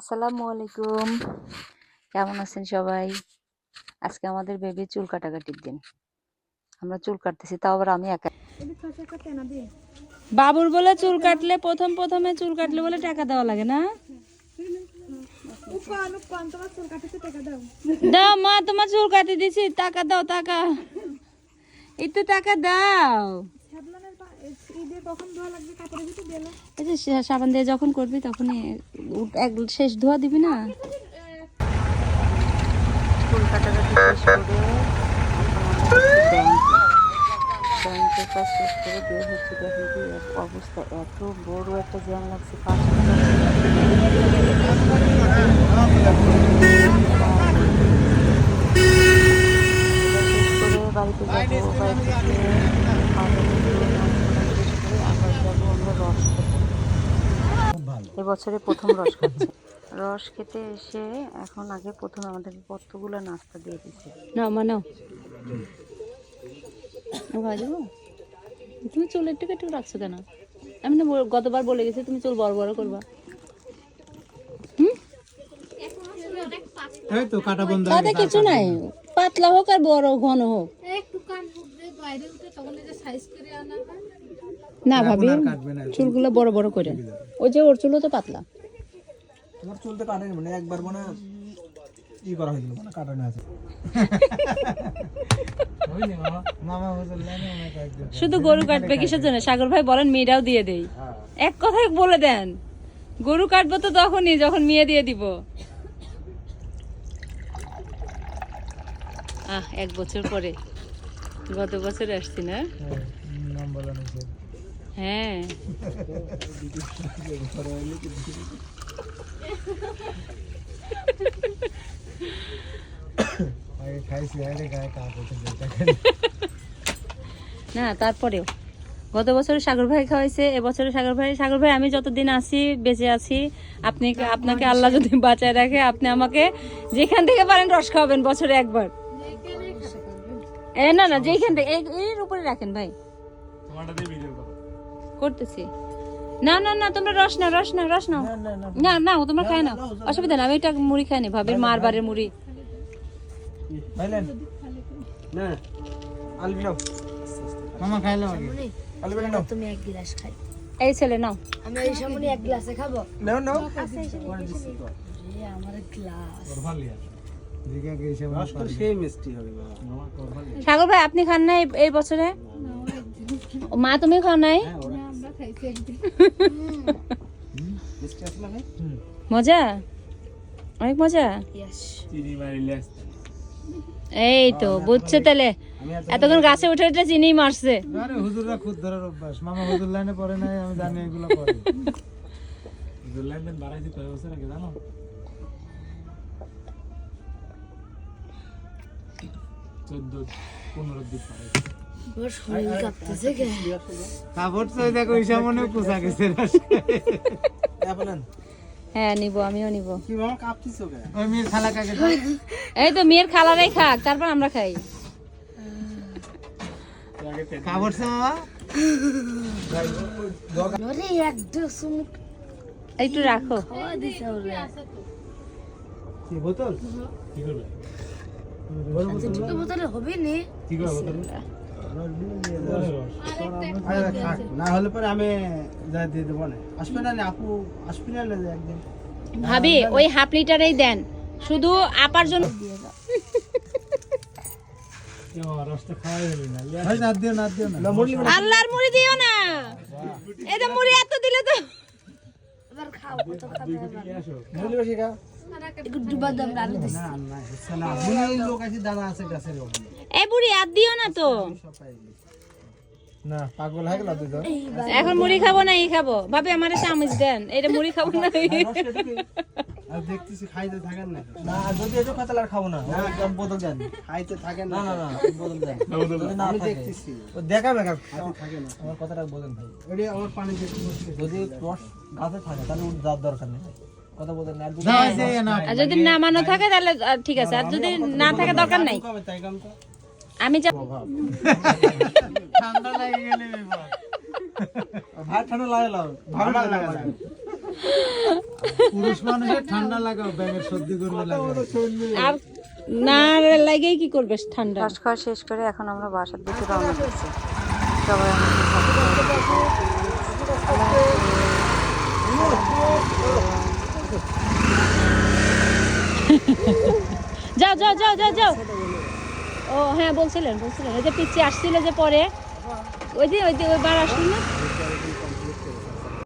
আসসালামু আলাইকুম। কেমন আছেন সবাই? আজকে আমাদের বেবি চুল কাটাকাটির দিন। আমরা চুল কাটতেছি, তাও আবার আমি একা। বাবুর বলে চুল কাটলে প্রথম প্রথমে চুল কাটলে বলে টাকা দেওয়া লাগে না? দাও মা, তোমার চুল কাটি দিছি। টাকা দাও, টাকা। একটু টাকা দাও। সাবান দিয়ে যখন করবি তখনই এক শেষ ধোয়া দিবি না ব্যাংকের কাজ শেষ করে বের হচ্ছে দেখুন কি অবস্থা এত বড় একটা জ্যাম লাগছে পাঁচ করে বাড়িতে যাব বাড়িতে গিয়ে খাওয়া দাওয়া করে, নাস্তা শেষ করে আমরা রস খেতে এবছরে প্রথম রস খাচ্ছি। রস খেতে এসে এখন আগে প্রথম আমাদেরকে কতগুলো নাস্তা দিয়ে দিচ্ছে না মানো ভাজবো? তুমি চুল একটু একটু রাখছো কেন? আমি না গতবার বলে গেছি তুমি চুল বড় বড় করবা। এই তো কাটা বন্ধ তাতে কিছু নাই। পাতলা হোক আর বড় ঘন হোক। না ভাবি কাটবে না ভাবি চুলগুলো বড় বড় করে। ওই যে ওর চুলও তো পাতলা। তোমার চুলতে কাটেনি মানে একবার মানে ই করা হয়েছিল মানে কাটানো আছে। শুধু গরু কাটবে কিসের জন্য? সাগর ভাই বলেন মেয়েরাও দিয়ে দেই। এক কথায় বলে দেন। গরু কাটবো তো তখনই যখন মেয়ে দিয়ে দিব। আহ এক বছর পরে। গত বছর আসছি না? নিছে হ্যাঁ। না তারপরেও। গত বছর সাগর ভাই খাওয়াইছে এবছরে সাগর ভাই সাগর ভাই আমি যতদিন আছি বেঁচে আছি আপনি আপনাকে আল্লাহ যদি বাঁচায় রাখে আপনি আমাকে যেখান থেকে পারেন রস খাওয়াবেন বছরে একবার। এ না না যেখান থেকে এই- এর উপরে রাখেন ভাই। করতেছি। না না না তোমরা রস না রস না রস নাও। না না ও তোমরা খায় না অসুবিধা না আমি এটা মুড়ি খাই নি ভাবির মার বারের মুড়ি। না। মামা খাইলাম আগে। আলবি নাও। তুমি এক গ্লাস খাই। এই ছেলে নাও। আমি এই সামনে এক গ্লাসে খাব? নাও নাও। আমার গ্লাস। দিকে গেছে রস তো সেই মিষ্টি হবে সাগর ভাই আপনি খান নাই এই- বছরে? মা তুমি খাও নাই? ভাই মজা? অনেক মজা? এই তো বুঝছে তাহলে? এতক্ষণ গাছে উঠে উঠে চিনি মারছে। আরে হুজুররা খুদ ধরার অভ্যাস। মামা হুজুর লাইনে পড়ে নাই আমি জানি এগুলো করে হুজুর লাইনে বাড়াইছি কয় বছর আগে জানো? চোদ্দ পনেরো দিন কে কাপড় তো দেখো ঈশা মনে পোষা গেছে হ্যাঁ নিব আমিও নিব। এই তো মেয়ের খালারাই খাক তারপর আমরা খাই। কাপড় মামা ওরে একটা রাখো। বোতল? বোতলে হবে নে। কি করবে বোতল? না হলে পরে আমি যা দিয়ে দেবো না আসবে না আপু আসবে না একদিন ভাবি ওই হাফ লিটারেই দেন শুধু আপার জন্য আল্লাহর মুড়ি দিও না এটা মুড়ি এত দিলে তো এবার খাও কত খাবে এবার একটু ডুবা দাম এই বুড়ি আর দিও না তো। না পাগল হয়ে গেল তুই তো এখন মুড়ি খাব না এই খাব? ভাবি আমার চামচ দেন। এটা মুড়ি খাব না আর দেখতেছি খাইতে থাকেন না না যদি এটো খাব না। একদম বদল দেন। খাইতে থাকেন না না না। বদল দেন। যদি না আমি দেখতেছি। ও খাইতে থাকে না। আমার কথাটা বলেন ভাই। এটি আমার পানি যদি রস গাছে থাকে তাহলে দরকার নেই বলেন না যদি নামানো থাকে। তাহলে ঠিক আছে। আর যদি না থাকে দরকার নাই। আমি যা ঠান্ডা লাগে গেলে ভাই ঠান্ডা লাগে ভালো লাগে পুরুষ মানুষের ঠান্ডা লাগাও ব্যাঙের সর্দি করবে লাগাও আর না লাগেই কি করবে ঠান্ডা? রস খাওয়া শেষ করে এখন আমরা বাসার দিকে রওনা দিচ্ছি। সবাই যাও যাও যাও যাও যাও। ও হ্যাঁ বলছিলেন বলছিলেন। ওই যে পিছিয়ে আসছিল যে পরে, ওই যে ওই যে, ওই বার আসলো না?